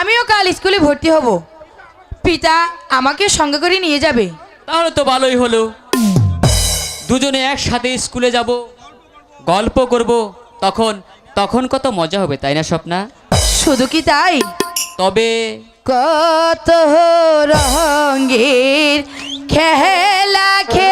আমিও কাল স্কুলে ভর্তি হব। পিতা আমাকে সঙ্গে করে নিয়ে যাবে। তাহলে তো ভালোই হলো। দুজনে একসাথে স্কুলে যাব গল্প করব তখন তখন কত মজা হবে তাই না স্বপ্না? শুধু কি তাই? তবে কত রঙের খেলা খে